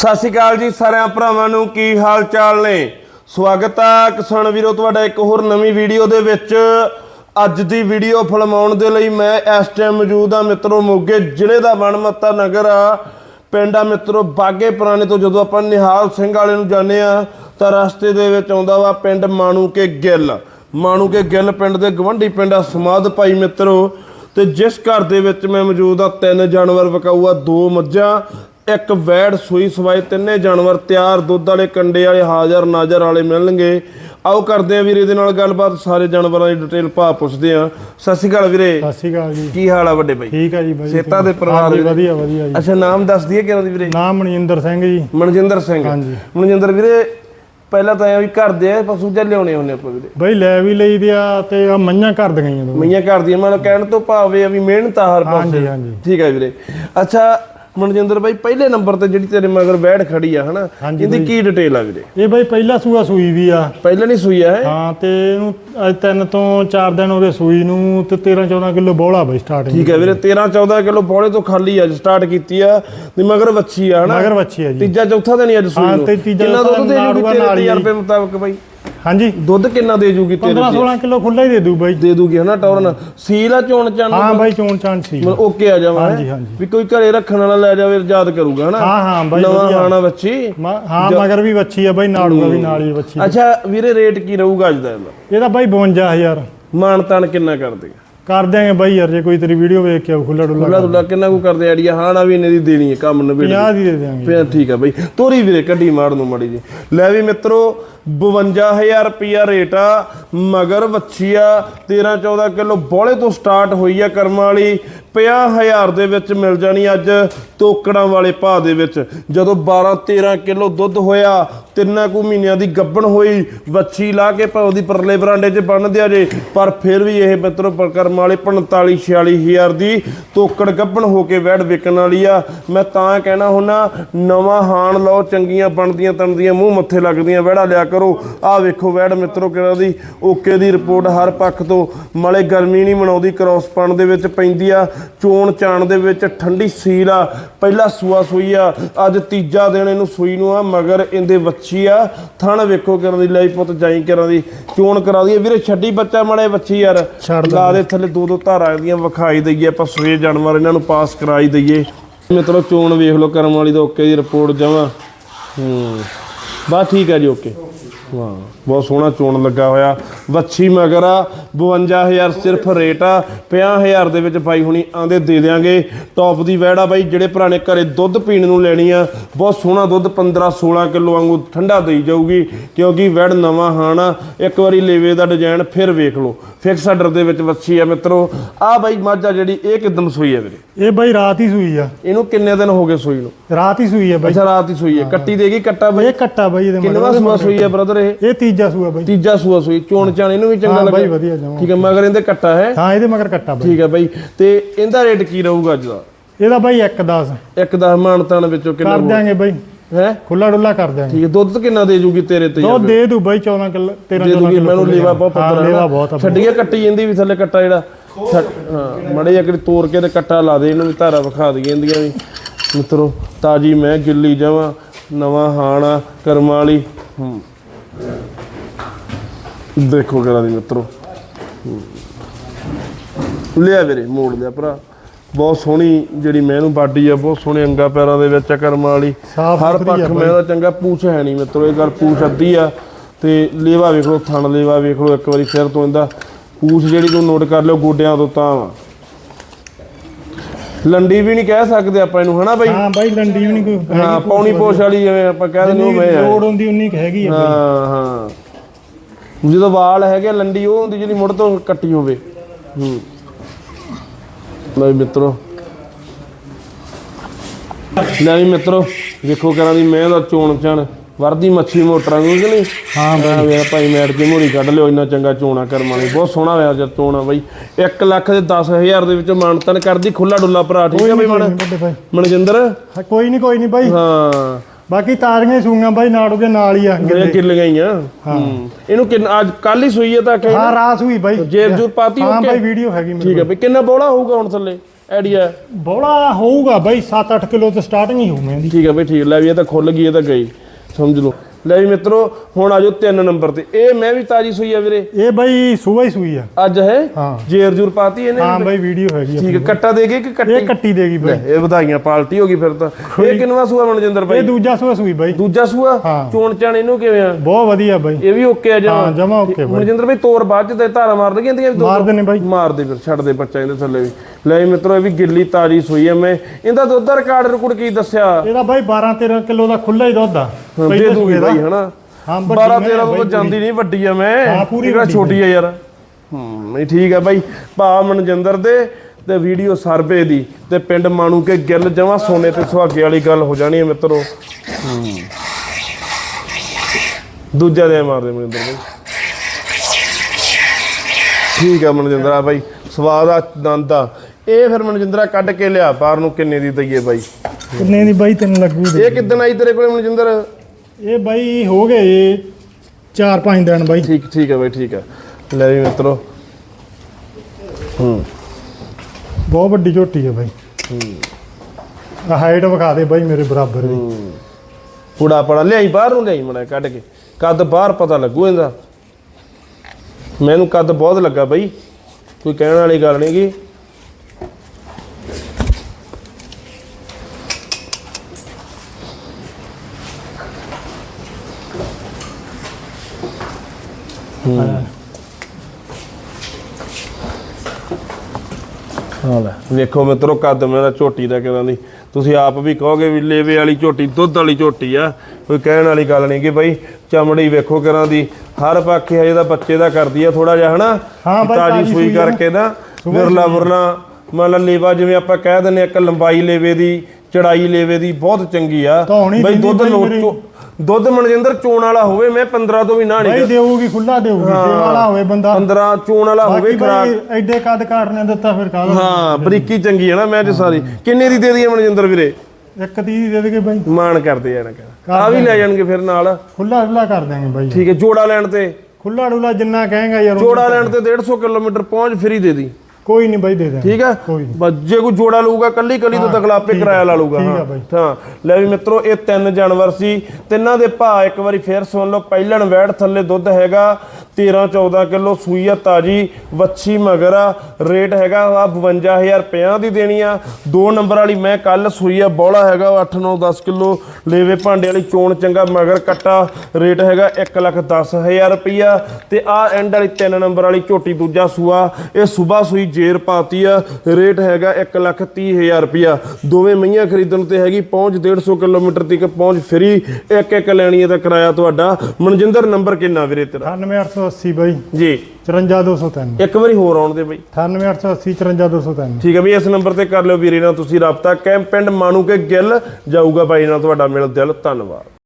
ਸਤਿ ਸ਼੍ਰੀ ਅਕਾਲ ਜੀ ਸਾਰਿਆਂ ਭਰਾਵਾਂ ਨੂੰ, ਕੀ ਹਾਲ ਚਾਲ ਨੇ? ਸਵਾਗਤ ਆ ਕਿਸਾਨ ਵੀਰੋ, ਤੁਹਾਡਾ ਇੱਕ ਹੋਰ ਨਵੀਂ ਵੀਡੀਓ ਦੇ ਵਿੱਚ। ਅੱਜ ਦੀ ਵੀਡੀਓ ਫਿਲਮਾਉਣ ਦੇ ਲਈ ਮੈਂ ਇਸ ਟਾਈਮ ਮੌਜੂਦ ਆ ਮਿੱਤਰੋ ਮੋਗੇ ਜ਼ਿਲ੍ਹੇ ਦਾ ਵਣਮੱਤਾ ਨਗਰ। ਆ ਪਿੰਡ ਆ ਮਿੱਤਰੋ, ਬਾਗੇ ਪੁਰਾਣੇ ਤੋਂ ਜਦੋਂ ਆਪਾਂ ਨਿਹਾਲ ਸਿੰਘ ਵਾਲੇ ਨੂੰ ਜਾਂਦੇ ਆ ਤਾਂ ਰਸਤੇ ਦੇ ਵਿੱਚ ਆਉਂਦਾ ਵਾ ਪਿੰਡ ਮਾਣੂ ਕੇ ਗਿੱਲ। ਮਾਣੂ ਕੇ ਗਿੱਲ ਪਿੰਡ ਦੇ ਗਵੰਡੀ ਪਿੰਡ ਆ ਸਮਾਧ ਭਾਈ ਮਿੱਤਰੋ। ਤੇ ਜਿਸ ਘਰ ਦੇ ਵਿੱਚ ਮੈਂ ਮੌਜੂਦ ਆ ਤਿੰਨ ਜਾਨਵਰ ਵਿਕਾਊ ਆ ਦੋ ਮੱਝਾਂ ਇੱਕ ਵੈੜ ਸੂਈ ਸਵਾਈ ਤਿੰਨੇ ਜਾਨਵਰ ਤਿਆਰ ਦੁੱਧ ਵਾਲੇ ਕੰਡੇ ਵਾਲੇ ਹਾਜ਼ਰ ਨਾਜ਼ਰ ਵਾਲੇ ਮਿਲਣਗੇ। ਆਓ ਕਰਦੇ ਆ ਵੀਰੇ ਦੇ ਨਾਲ ਗੱਲਬਾਤ ਸਾਰੇ ਜਾਨਵਰਾਂ ਦੀ ਡਿਟੇਲ ਭਾ ਪੁੱਛਦੇ ਆ ਸਤਿ ਸ਼੍ਰੀ ਅਕਾਲ ਵੀਰੇ। ਸਤਿ ਸ਼੍ਰੀ ਅਕਾਲ ਜੀ। ਕੀ ਹਾਲ ਆ ਵੱਡੇ ਬਾਈ? ਠੀਕ ਹੈ ਜੀ ਬਾਈ ਸੇਤਾ ਦੇ ਪਰਿਵਾਰ ਦੇ- ਵਧੀਆ ਵਧੀਆ ਜੀ। ਅੱਛਾ ਨਾਮ ਦੱਸ ਦਈਏ ਕਿਹਨਾਂ ਦੀ ਵੀਰੇ? ਨਾਮ ਮਨਜਿੰਦਰ ਸਿੰਘ ਜੀ। ਮਨਜਿੰਦਰ ਸਿੰਘ। ਹਾਂਜੀ। ਮਨਜਿੰਦਰ ਵੀਰੇ ਪਹਿਲਾਂ ਤਾਂ ਇਹ ਵੀ ਘਰ ਦੇ ਆ ਪਸ਼ੂ ਜਾਂ ਲਿਆਉਣੇ ਹੁੰਦੇ ਆਪਾਂ ਵੀਰੇ। ਬਾਈ ਲੈ ਵੀ ਲਈ ਦੇ ਆ ਤੇ ਆ ਮਈਆਂ ਕਰ ਦਈਆਂ ਦੋ ਮਈਆਂ ਘਰ ਦੀਆਂ ਮਤਲਬ ਕਹਿਣ ਤੋਂ ਭਾਵੇਂ ਆ ਵੀ ਮਿਹਨਤ ਆ ਹਰ ਪਾਸੇ। ਹਾਂਜੀ ਹਾਂਜੀ। ਠੀਕ ਹੈ ਵੀਰੇ। ਅੱਛਾ ਮਨਜਿੰਦਰ ਬਾਈ ਪਹਿਲੇ ਨੰਬਰ ਤੇ ਜਿਹੜੀ ਤੇਰੇ ਮਗਰ ਬੈਠ ਖੜੀ ਆ ਹਨਾ ਹਾਂਜੀ ਇਹਦੀ ਕੀ ਡਿਟੇਲ ਆ ਵੀਰੇ? ਇਹ ਬਾਈ ਪਹਿਲਾ ਸੂਆ ਸੂਈ ਵੀ ਆ। ਪਹਿਲਾਂ ਨਹੀਂ ਸੂਈ ਆ ਇਹ? ਹਾਂ ਤੇ ਇਹਨੂੰ ਅੱਜ ਤਿੰਨ ਤੋਂ ਚਾਰ ਦਿਨ ਹੋ ਗਏ ਸੂਈ ਨੂੰ ਤੇ 13 14 ਕਿਲੋ ਬੋਲਾ ਬਾਈ ਸਟਾਰਟਿੰਗ ਠੀਕ ਹੈ ਵੀਰੇ 13 14 ਕਿਲੋ ਬੋਲੇ ਤੋਂ ਖਾਲੀ ਅੱਜ ਸਟਾਰਟ ਕੀਤੀ ਆ ਤੇ ਮਗਰ ਵੱਛੀ ਆ ਹਨਾ? ਮਗਰ ਵੱਛੀ ਆ ਜੀ। ਤੀਜਾ ਚੌਥਾ ਦਿਨ ਹੀ ਅੱਜ ਸੂਈ ਹਾਂ, ਨੂੰ। ਤੇ ਤੀਜਾ ਕਿੰਨਾ ਚੌਥਾ ਦੁੱਧ ਦੇ ਜੂਗੀ ਨਾੜੂਆ ਨਾਲ ਹੀ ਰੁਪਏ ਮੁਤਾਬਕ ਬਾਈ? ਹਾਂਜੀ। ਦੁੱਧ ਕਿੰਨਾ ਦੇ ਜੂਗੀ ਤੇਰੇ 15 16 ਕਿਲੋ ਖੁੱਲਾ ਹੀ ਦੇ ਦੂ ਬਾਈ। ਦੇ ਦੂਗੀ ਹਨਾ ਟੌਰਨ ਸੀਲ ਆ ਚੋਣ ਚਾਣ ਹਾਂ ਬਾਈ ਚੋਣ ਚਾਣ ਸੀ ਮਤਲਬ ਓਕੇ ਆ ਜਾਵਾ ਹਾਂਜੀ, ਹਾਂਜੀ। ਵੀ ਕੋਈ ਘਰੇ ਰੱਖਣ ਵਾਲਾ ਲੈ ਜਾਵੇ ਯਾਦ ਕਰੂਗਾ ਹਨਾ? ਹਾਂ ਹਾਂ ਬਾਈ ਨਵਾਂ ਆਣਾ ਬੱਚੀ ਹਾਂ ਮਗਰ ਵੀ ਵੱਛੀ ਆ ਬਾਈ ਨਾੜੂਆ ਵੀ ਨਾਲ ਹੀ ਵੱਛੀ। ਅੱਛਾ ਵੀਰੇ ਰੇਟ ਕੀ ਰਹੂਗਾ ਅੱਜ ਦਾ ਇਹਦਾ? ਇਹਦਾ ਬਾਈ 52000 ਮਾਨ ਤਾਨ ਕਿੰਨਾ ਕਰਦੇ ਕਰ ਦਿਆਂਗੇ ਬਾਈ ਯਾਰ ਜੇ ਕੋਈ ਤੇਰੀ ਵੀਡੀਓ ਵੇਖ ਕੇ ਖੁੱਲਾ ਡੁੱਲਾ ਦੁੱਲਾ ਦੁੱਲਾ ਕਿੰਨਾ ਕੁ ਕਰਦੇ ਆਈਡੀਆ ਹਾਂ ਨਾ ਵੀ ਇਹਨੇ ਦੀ ਦੇਣੀ ਹੈ ਕੰਮ ਨਵੇੜ 50 ਦੀ ਦੇ ਦਿਆਂਗੇ। ਫਿਰ ਠੀਕ ਹੈ ਬਈ। ਤੋਰੀ ਵੀਰੇ ਕੱਢੀ ਮਾਰ ਨੂੰ ਮੜੀ ਜੀ ਲੈ ਵੀ ਮਿੱਤਰੋ 52000 ਰੁਪਿਆ ਰੇਟ ਆ ਮਗਰ ਵੱਛੀ ਆ 13 14 ਕਿਲੋ ਬੋਲੇ ਤੋਂ ਸਟਾਰਟ ਹੋਈ ਆ ਕਰਮਾਂ ਵਾਲੀ। 50000 ਦੇ ਵਿੱਚ ਮਿਲ ਜਾਣੀ ਅੱਜ ਤੋਕੜਾਂ ਵਾਲੇ ਭਾਅ ਦੇ ਵਿੱਚ। ਜਦੋਂ 12 13 ਕਿਲੋ ਦੁੱਧ ਹੋਇਆ, ਤਿੰਨਾਂ ਕੁ ਮਹੀਨਿਆਂ ਦੀ ਗੱਬਣ ਹੋਈ, ਵੱਛੀ ਲਾ ਕੇ ਭਾਵੇਂ ਉਹਦੀ ਪਰਲੇ ਬਰਾਂਡੇ 'ਚ ਬੰਨ ਦਿਆ ਜੇ। ਪਰ ਫਿਰ ਵੀ ਇਹ ਮਿੱਤਰੋ ਪ੍ਰਕਰਮ ਵਾਲੇ 45 46000 ਦੀ ਤੋਕੜ ਗੱਬਣ ਹੋ ਕੇ ਵੈੜ ਵਿਕਣ ਵਾਲੀ ਆ। ਮੈਂ ਤਾਂ ਕਹਿਣਾ ਹੁੰਨਾ, ਨਵਾਂ ਹਾਣ ਲਓ, ਚੰਗੀਆਂ ਬਣਦੀਆਂ ਤਣਦੀਆਂ ਮੂੰਹ ਮੱਥੇ ਲੱਗਦੀਆਂ, ਵੈੜਾ ਲਿਆ ਕਰੋ। ਆਹ ਵੇਖੋ ਵੈੜ ਮਿੱਤਰੋ ਕਿਹੜਾ ਦੀ ਓਕੇ ਦੀ ਰਿਪੋਰਟ ਹਰ ਪੱਖ ਤੋਂ। ਮਲੇ ਗਰਮੀ ਨਹੀਂ ਮਨਾਉਂਦੀ, ਕ੍ਰੋਸ ਪਣ ਦੇ ਵਿੱਚ ਪੈਂਦੀ ਆ। ਚੋਣ ਚਾਣ ਦੇ ਵਿੱਚ ਠੰਡੀ ਸੀਲ ਆ ਪਹਿਲਾ ਸੂਆ ਸੂਈ ਆ ਅੱਜ ਤੀਜਾ ਦਿਨ ਇਹਨੂੰ ਸੂਈ ਨੂੰ ਆ ਮਗਰ ਇਹਦੇ ਵੱਛੀ ਆ। ਥਣ ਵੇਖੋ ਕਿਰਾਂ ਦੀ ਲਈ ਪੁੱਤ ਜਾਈ ਕਿਰਾਂ ਦੀ ਚੋਣ ਕਰਾ ਦੀ ਵੀਰੇ ਛੱਡੀ ਬੱਚਾ ਮੜੇ ਵੱਛੀ ਯਾਰ। ਲਾ ਦੇ ਥੱਲੇ ਦੋ ਦੋ ਧਾਰਾਂ ਦੀਆਂ ਵਿਖਾਈ ਦਈਏ ਆਪਾਂ ਸਵੇ ਜਾਨਵਰ ਇਹਨਾਂ ਨੂੰ ਪਾਸ ਕਰਾਈ ਦਈਏ। ਮਿੱਤਰੋ ਚੋਣ ਵੇਖ ਲਓ ਕਰਮ ਵਾਲੀ ਦਾ ਓਕੇ ਦੀ ਰਿਪੋਰਟ ਜਮਾ। ਹੂੰ। ਬਸ ਠੀਕ ਹੈ ਜੀ ਓਕੇ। ਵਾਹ ਬਹੁਤ ਸੋਹਣਾ ਚੋਣ ਲੱਗਾ ਹੋਇਆ। ਵੱਛੀ ਮਗਰ ਆ 52000 ਸਿਰਫ ਰੇਟ ਆ 50000 ਦੇ ਵਿੱਚ ਬਾਈ ਹੁਣੀ ਆਂਦੇ ਦੇ ਦਿਆਂਗੇ। ਟੌਪ ਦੀ ਵੈੜ ਆ ਬਾਈ ਜਿਹੜੇ ਪੁਰਾਣੇ ਘਰੇ ਦੁੱਧ ਪੀਣ ਨੂੰ ਲੈਣੀ ਆ ਬਹੁਤ ਸੋਹਣਾ ਦੁੱਧ 15 16 ਕਿਲੋ ਵਾਂਗੂ ਠੰਡਾ ਦੇਈ ਜਾਊਗੀ ਕਿਉਂਕਿ ਵੈੜ ਨਵਾਂ ਹਾਣਾ ਇੱਕ ਵਾਰੀ ਲੇਵੇ ਦਾ ਡਿਜ਼ਾਈਨ ਫਿਰ ਵੇਖ ਲਓ। ਫਿਕਸ ਆਰਡਰ ਦੇ ਵਿੱਚ ਵੱਛੀ ਆ ਮਿੱਤਰੋ। ਆ ਬਾਈ ਮਾਝਾ ਜਿਹੜੀ ਇਹ ਕਿਦਨ ਸੂਈ ਆ ਵੀਰੇ? ਇਹ ਬਾਈ ਰਾਤ ਹੀ ਸੂਈ ਆ। ਇਹਨੂੰ ਕਿੰਨੇ ਦਿਨ ਹੋ ਗਏ ਸੂਈ ਨੂੰ? ਰਾਤ ਹੀ ਸੂਈ ਆ ਬਾਈ। ਅੱਛਾ ਰਾਤ ਹੀ ਸੂਈ ਹੈ। ਕੱਟੀ ਦੇਗੀ ਕੱਟਾ ਬਾਈ? ਇਹ ਕੱਟਾ ਬਾਈ ਇਹਦੇ ਕਿੰਨਵਾ ਸੂਆ ਸੂਈ ਹੈ ਬ੍ਰਦਰ ਇਹ? ਇਹ ਤੀਜਾ ਸੂਆ ਬਾਈ। ਤੀਜਾ ਸੂਆ ਸੂਈ ਚੋਣ ਚਾਣ ਇਹਨੂੰ ਵੀ ਚੰਗਾ ਹਾਂ ਬਾਈ ਲੱਗਾ ਵਧੀਆ ਜਮਾ ਠੀਕ ਹੈ ਮਗਰ ਇਹਦੇ ਕੱਟਾ ਹੈ। ਹਾਂ ਇਹਦੇ ਮਗਰ ਕੱਟਾ ਬਾਈ। ਠੀਕ ਹੈ ਬਾਈ ਤੇ ਇਹਦਾ ਰੇਟ ਕੀ ਰਹੂਗਾ ਅੱਜ ਦਾ? ਇਹਦਾ ਬਾਈ 110 ਇੱਕ 10 ਮਾਨਤਾਨ ਵਿੱਚੋਂ ਕਿੰਨਾ ਕਰ ਦਿਆਂਗੇ ਬਾਈ। ਹੈ? ਖੁੱਲਾ ਡੁੱਲਾ ਕਰ ਦਿਆਂਗੇ। ਠੀਕ ਹੈ ਦੁੱਧ ਕਿੰਨਾ ਦੇ ਜੂਗੀ ਤੇਰੇ ਤੇ ਉਹ ਦੇ ਦੂ ਬਾਈ 14 ਕਿਲੋ 13 ਦੇ 14 ਦੂਗੀ ਕਿਲੋ ਮੈਨੂੰ ਲੇਵਾ ਬਹੁਤ ਪੱਤਰ ਲੇਵਾ ਬਹੁਤ ਆ ਛੱਡੀਏ ਕੱਟੀ ਜਾਂਦੀ ਵੀ ਥੱਲੇ ਕੱਟਾ ਜਿਹੜਾ। ਛੱਡ- ਹਾਂ ਮੜੇ ਇੱਕ ਤੋੜ ਕੇ ਤੇ ਕੱਟਾ ਲਾ ਦੇ ਇਹਨੂੰ ਵੀ ਧਾਰਾ ਵਿਖਾ ਦਈਏ ਇਹਦੀਆਂ ਵੀ। ਮਿੱਤਰੋ ਤਾਜੀ ਮੈਂ ਗਿੱਲੀ ਜਾਵਾਂ ਨਵਾਂ ਹਾਣਾ ਕਰਮਾਂ ਵਾਲੀ। ਹੂੰ। ਦੇਖੋ ਕਰਾ ਦੀ ਮਿੱਤਰੋ। ਲਿਆ ਵੀਰੇ ਮੋੜ ਲਿਆ ਭਰਾ। ਬਹੁਤ ਸੋਹਣੀ ਜਿਹੜੀ ਮੈਂ ਇਹਨੂੰ ਬਾਡੀ ਆ ਬਹੁਤ ਸੋਹਣੇ ਅੰਗਾ ਪੈਰਾਂ ਦੇ ਵਿੱਚ ਆ ਕਰਮਾਂ ਵਾਲੀ। ਹਰ ਪੱਖ ਮੈਂ ਦਾ ਚੰਗਾ ਪੂਛ ਹੈ ਨਹੀਂ ਮਿੱਤਰੋ ਇਹ ਗੱਲ ਪੂਛ ਅੱਧੀ ਆ। ਤੇ ਲੇਵਾ ਵੇਖ ਲਓ ਥਣ ਲੇਵਾ ਵੇਖ ਲਓ ਇੱਕ ਵਾਰੀ ਫਿਰ ਤੋਂ ਇਹਦਾ ਪੂਛ ਜਿਹੜੀ ਤੂੰ ਨੋਟ ਕਰ ਲਿਓ ਗੋਡਿਆਂ ਤੋਂ ਤਾਂ ਲੰਡੀ ਵੀ ਨਹੀਂ ਕਹਿ ਸਕਦੇ ਆਪਾਂ ਇਹਨੂੰ ਹਨਾ ਬਾਈ? ਹਾਂ ਬਾਈ ਲੰਡੀ ਵੀ ਨਹੀਂ ਕੋਈ ਹਾਂ ਪੌਣੀ ਪੋਸ਼ ਵਾਲੀ ਜਿਵੇਂ ਆਪਾਂ ਕਹਿ ਦਿੰਦੇ ਉਹ ਮੈਂ ਲੋੜ ਹੁੰਦੀ ਉਨੀ ਹੈਗੀ ਆ ਹਾਂ ਹਾਂ। ਜਦੋਂ ਵਾਲ ਹੈਗੇ ਲੰਡੀ ਉਹ ਹੁੰਦੀ ਜਿਹੜੀ ਮੁੜ ਤੋਂ ਕੱਟੀ ਹੋਵੇ। ਹੂੰ। ਲੈ ਮਿੱਤਰੋ। ਲੈ ਵੀ ਮਿੱਤਰੋ ਵੇਖੋ ਕਰਾਂ ਦੀ ਮੈਂ ਦਾ ਚੋਣ ਚਣ। ਵਰਦੀ ਮੱਛੀ ਮੋਟਰਾਂ ਨੂੰ ਕਿ ਨਹੀਂ? ਹਾਂ ਹਾਂ ਵੇ ਭਾਈ ਮੈਟ ਦੀ ਮੋਰੀ ਕੱਢ ਲਿਓ ਇੰਨਾ ਚੰਗਾ ਚੋਣਾ ਕਰਮ ਵਾਲੀ। ਬਹੁਤ ਸੋਹਣਾ ਹੋਇਆ ਜਦ ਚੋਣਾ ਬਾਈ। 1 ਲੱਖ ਦੇ 10000 ਦੇ ਵਿੱਚੋਂ ਮਾਨਤਨ ਕਰਦੀ ਖੁੱਲਾ ਡੁੱਲਾ ਭਰਾ ਠੀਕ ਹੈ ਬਈ ਮਨਜਿੰਦਰ? ਕੋਈ ਨਹੀਂ ਕੋਈ ਨਹੀਂ ਬਾਈ। ਹਾਂ। ਬਾਕੀ ਤਾਰੀਆਂ ਹੀ ਸੂਈਆਂ ਬਾਈ ਨਾੜੂਗੇ ਨਾਲ ਹੀ ਆ ਕਿੰਨੇ ਕਿੱਲੀਆਂ ਹੀ ਆ। ਹੂੰ। ਇਹਨੂੰ ਕਿੰਨਾ ਅੱਜ ਕੱਲ ਹੀ ਸੂਈ ਹੈ ਤਾਂ ਕਿ ਹਾਂ ਰਾਸ ਹੋਈ ਬਾਈ। ਜੇਬ ਜੂਬ ਪਾਤੀ ਹਾਂ ਬਾਈ ਵੀਡੀਓ ਹੈਗੀ ਮੇਰੇ ਠੀਕ ਹੈ ਬਈ। ਕਿੰਨਾ ਬੋਲਾ ਹੋਊਗਾ ਹੁਣ ਥੱਲੇ? ਆਈਡੀਆ ਬੋਲਾ ਹੋਊਗਾ ਬਾਈ 7-8 ਕਿਲੋ ਤੋਂ ਸਟਾਰਟਿੰਗ ਹੀ ਹੋਊ ਠੀਕ ਹੈ ਬਈ ਠੀਕ ਲੈ ਵੀ ਇਹ ਤਾਂ ਖੁੱਲ ਗਈ ਇਹ ਤਾਂ ਗਈ। ਸਮਝ ਲਓ। ਲੈ ਵੀ ਮਿੱਤਰੋ ਹੁਣ ਆਜੋ 3 ਨੰਬਰ ਤੇ। ਇਹ ਮੈਂ ਵੀ ਤਾਜੀ ਸੂਈ ਆ ਵੀਰੇ। ਇਹ ਬਾਈ ਸੂਆ ਹੀ ਸੂਈ ਆ। ਅੱਜ ਹੈ? ਹਾਂ। ਜੇਰ ਜੂਰ ਪਾਤੀ ਇਹਨੇ ਹਾਂ ਬਾਈ। ਵੀਡੀਓ ਹੈਗੀ ਠੀਕ ਹੈ ਕੱਟਾ ਦੇ ਗਏ ਕਿ ਕੱਟੀ? ਇਹ ਕੱਟੀ ਦੇਗੀ ਬਾਈ। ਇਹ ਵਧਾਈਆਂ ਪਾਲਟੀ ਹੋ ਗਈ ਫਿਰ ਤਾਂ। ਇਹ ਕਿੰਨਵਾ ਸੂਆ ਮਨਜਿੰਦਰ ਇਹ ਬਾਈ? ਦੂਜਾ ਸੂਆ ਸੂਈ ਬਾਈ। ਦੂਜਾ ਸੂਆ। ਚੋਣ ਚਾਣ ਇਹਨੂੰ ਕਿਵੇਂ ਆ? ਬਹੁਤ ਵਧੀਆ ਬਾਈ। ਇਹ ਵੀ ਓਕੇ ਆ ਹਾਂ ਜਮਾ ਜਮਾ ਓਕੇ ਬਾਈ। ਮਨਜਿੰਦਰ ਬਾਈ ਤੋਰ ਬਾਅਦ ਚ ਤੇ ਧਾਰਾ ਮਾਰ ਲਗੀਆਂ ਹੁੰਦੀਆਂ ਦੋ ਮਾਰ ਦੇਣੇ ਬਾਈ। ਮਾਰ ਦੇ ਫਿਰ ਛੱਡ ਦੇ ਬੱਚਾ ਇਹਦੇ ਥੱਲੇ ਵੀ। ਲੈ ਮਿੱਤਰੋ ਇਹ ਵੀ ਗਿੱਲੀ ਤਾਜੀ ਸੂਈ ਐ ਮੈਂ। ਇਹਦਾ ਦੁੱਧ ਦਾ ਰਿਕਾਰਡ ਰਿਕੁੜ ਕੀ ਦੱਸਿਆ? ਇਹਦਾ ਬਾਈ 12-13 ਕਿਲੋ ਦਾ ਖੁੱਲਾ ਹੀ ਦੁੱਧ ਆ। ਦੇ ਪਹਿਲੇ ਦੂਗੀ ਸੂਏ ਦਾ ਬਾਈ ਹਨਾ? ਹਾਂ 12 ਵੱਡੀ 13 ਹੈ ਤੋਂ ਬਾਈ ਜਾਂਦੀ ਨਹੀਂ ਵੱਡੀ ਆ ਮੈਂ। ਹਾਂ, ਪੂਰੀ ਵੱਡੀ ਛੋਟੀ ਆ ਯਾਰ? ਹੂੰ ਨਹੀਂ ਠੀਕ ਆ ਬਾਈ। ਭਾ ਮਨਜਿੰਦਰ ਦੇ ਤੇ ਵੀਡੀਓ ਸਰਵੇ ਦੀ ਤੇ ਪਿੰਡ ਮਾਣੂ ਕੇ ਗਿੱਲ ਜਮਾ ਸੋਨੇ ਤੇ ਸੁਹਾਗੇ ਵਾਲੀ ਗੱਲ ਹੋ ਜਾਣੀ ਹੈ ਮਿੱਤਰੋ। ਹੂੰ। ਦੂਜਾ ਦੇ ਮਾਰਦੇ ਮਨਜਿੰਦਰ ਬਾਈ। ਠੀਕ ਆ ਮਨਜਿੰਦਰ ਆ ਬਾਈ। ਸਵਾਦ ਆ ਦੰਦ ਆ। ਇਹ ਫਿਰ ਮਨਜਿੰਦਰਾ ਕੱਢ ਕੇ ਲਿਆ ਬਾਹਰ ਨੂੰ ਕਿੰਨੇ ਦੀ ਦਈਏ ਬਾਈ? ਕਿੰਨੇ ਦੀ ਬਾਈ ਤੈਨੂੰ ਲੱਗੂ ਦੇ। ਇਹ ਕਿਦਾਂ ਆਈ ਤੇਰੇ ਕੋਲੇ ਮਨਜਿੰਦਰ? ਇਹ ਬਾਈ ਹੋ ਗਏ 4-5 ਦਿਨ ਬਾਈ। ਠੀਕ ਠੀਕ ਹੈ ਬਾਈ ਠੀਕ ਹੈ। ਲੈ ਵੀ ਮਿੱਤਰੋ। ਹੂੰ। ਬਹੁਤ ਵੱਡੀ ਝੋਟੀ ਹੈ ਬਾਈ। ਆ ਹਾਈਟ ਵਿਖਾ ਦੇ ਬਾਈ ਮੇਰੇ ਬਰਾਬਰ ਦੀ। ਕੂੜਾ ਪੜਾ ਲਿਆਈ ਬਾਹਰ ਨੂੰ ਲਿਆਈ ਮੜਾ ਕੱਢ ਕੇ। ਕੱਦ ਬਾਹਰ ਪਤਾ ਲੱਗੂ ਇਹਦਾ। ਮੈਨੂੰ ਕੱਦ ਬਹੁਤ ਲੱਗਾ ਬਈ। ਕੋਈ ਕਹਿਣ ਵਾਲੀ ਗੱਲ ਨਹੀਂ ਗੀ। ਹਾਂ ਲੈ। ਵੇਖੋ ਮਿੱਤਰੋ ਕੱਦ ਮੇਰਾ ਝੋਟੀ ਦਾ ਕਿਦਾਂ ਦੀ ਤੁਸੀਂ ਆਪ ਵੀ ਕਹੋਗੇ ਵੀ ਲੇਵੇ ਵਾਲੀ ਝੋਟੀ ਦੁੱਧ ਵਾਲੀ ਝੋਟੀ ਆ। ਕੋਈ ਕਹਿਣ ਵਾਲੀ ਗੱਲ ਨਹੀਂ ਕਿ ਬਈ ਚਮੜੀ ਵੇਖੋ ਕਿਰਾਂ ਦੀ। ਹਰ ਪਾਸੇ ਹਜੇ ਦਾ ਬੱਚੇ ਦਾ ਕਰਦੀ ਆ ਥੋੜਾ ਜਿਹਾ ਹਨਾ? ਤਾਜੀ ਸੂਈ। ਕਰਕੇ ਨਾ ਵਿਰਲਾ ਵਿਰਲਾ ਮੰਨ ਲਾ ਲੇਵਾ ਜਿਵੇਂ ਆਪਾਂ ਕਹਿ ਆ ਇੱਕ ਲੰਬਾਈ ਲੇਵੇ ਦੀ ਚੜਾਈ ਲੇਵੇ ਦੀ ਬਹੁਤ ਚੰਗੀ ਆ। ਬਈ ਦੁੱਧ ਬਾਈ ਲੋ ਮੇਰੀ। ਚੋ- ਦੁੱਧ ਮਨਜਿੰਦਰ ਚੋਣ ਵਾਲਾ ਹੋਵੇ ਮੈਂ 15 ਤੋਂ ਵੀ ਨਾ ਨਹੀਂ ਦੇਊਗੀ ਖੁੱਲਾ ਦੇਊਗੀ ਜੇ ਵਾਲਾ ਹੋਵੇ ਬੰਦਾ। 15 ਚੋਣ ਵਾਲਾ ਹੋਵੇ ਬਾਕੀ ਖਰਾਕ ਐਡੇ ਕੱਦ ਕਾਟ ਨੇ ਦਿੱਤਾ ਫਿਰ ਕਾਹਦਾ? ਹਾਂ ਬਰੀਕੀ ਚੰਗੀ ਹੈ ਨਾ ਮੈਂ ਤੇ ਸਾਰੀ। ਕਿੰਨੇ ਦੀ ਦੇ ਦਈਏ ਮਨਜਿੰਦਰ ਵੀਰੇ? ਇੱਕ ਤੀਹ ਦੀ ਦੇ ਦੇਗੇ ਬਾਈ। ਮਾਣ ਕਰਦੇ ਆ ਨਾ ਆ ਵੀ ਲੈ ਜਾਣਗੇ ਫਿਰ ਨਾਲ। ਖੁੱਲਾ ਖੁੱਲਾ ਕਰ ਦਾਂਗੇ ਬਾਈ। ਠੀਕ ਹੈ ਜੋੜਾ ਲੈਣ ਤੇ। ਖੁੱਲਾ ਡੁੱਲਾ ਜਿੰਨਾ ਕਹੇਗਾ ਯਾਰ ਉਹ- ਜੋੜਾ ਲੈਣ ਤੇ 150 ਕਿਲੋਮੀਟਰ ਪਹੁੰਚ ਫਰੀ ਦੇ ਦੀ। ਕੋਈ ਨਹੀਂ ਬਾਈ ਦੇ ਦਾਂਗੇ ਠੀਕ ਹੈ? ਕੋਈ। ਬਸ ਜੇ ਕੋਈ ਜੋੜਾ ਲਊਗਾ ਕੱਲੀ ਕੱਲੀ ਤੋਂ ਤਕਲਾ ਆਪੇ ਕਿਰਾਇਆ ਲਾ ਲਊਗਾ ਠੀਕ ਹਾਂ। ਆ ਬਾਈ। ਹਾਂ। ਲੈ ਵੀ ਮਿੱਤਰੋ ਇਹ ਤਿੰਨ ਜਾਨਵਰ ਸੀ। ਤਿੰਨਾਂ ਦੇ ਭਾਅ ਇੱਕ ਵਾਰੀ ਫੇਰ ਸੁਣ ਲਓ ਪਹਿਲਣ ਵੈੜ ਥੱਲੇ ਦੁੱਧ ਹੈਗਾ। 13 14 ਕਿਲੋ ਸੂਈ ਆ, ਤਾਜੀ ਵੱਛੀ ਮਗਰ ਆ। ਰੇਟ ਹੈਗਾ ਆ 52000 ਰੁਪਿਆਂ ਦੀ ਦੇਣੀ ਆ। ਦੋ ਨੰਬਰ ਵਾਲੀ ਮੈਂ ਕੱਲ ਸੂਈ ਆ, ਬੋਲਾ ਹੈਗਾ 8 9 10 ਕਿਲੋ। ਲੇਵੇ ਭਾਂਡੇ ਵਾਲੀ ਚੋਣ ਚੰਗਾ ਮਗਰ ਕੱਟਾ। ਰੇਟ ਹੈਗਾ 1 ਲੱਖ 10000 ਰੁਪਿਆ ਤੇ ਆ ਐਂਡ ਵਾਲੀ 3 ਨੰਬਰ ਵਾਲੀ ਝੋਟੀ ਦੂਜਾ ਸੂਆ, ਇਹ ਸਵੇਰ ਸੂਈ ਜੇਰ ਪਾਤੀ ਆ। ਰੇਟ ਹੈਗਾ 1 ਲੱਖ 30000 ਰੁਪਿਆ ਦੋਵੇਂ ਮਈਆਂ ਖਰੀਦਣ ਤੇ ਹੈਗੀ ਪਹੁੰਚ 150 ਕਿਲੋਮੀਟਰ ਤੱਕ ਪਹੁੰਚ ਫਰੀ। ਇੱਕ ਇੱਕ ਲੈਣੀ ਹੈ ਤਾਂ ਕਿਰਾਇਆ ਤੁਹਾਡਾ। ਮਨਜਿੰਦਰ, ਨੰਬਰ ਕਿੰਨਾ ਵੀਰੇ ਤੇਰਾ? 98880 ਬਾਈ। ਜੀ। 54203 ਇੱਕ ਵਾਰੀ ਹੋਰ ਆਉਣ ਦੇ ਬਈ। 98880 54203 ਠੀਕ ਹੈ ਵੀ ਇਸ ਨੰਬਰ ਤੇ ਕਰ ਲਿਓ ਵੀਰੇ ਨਾਲ ਤੁਸੀਂ ਰਾਬਤਾ। ਕੈਂਪ ਪਿੰਡ ਮਾਣੂ ਕੇ ਗਿੱਲ ਜਾਊਗਾ ਬਾਈ ਨਾਲ। ਤੁਹਾਡਾ ਮਿਲ ਦਿਲ। ਧੰਨਵਾਦ।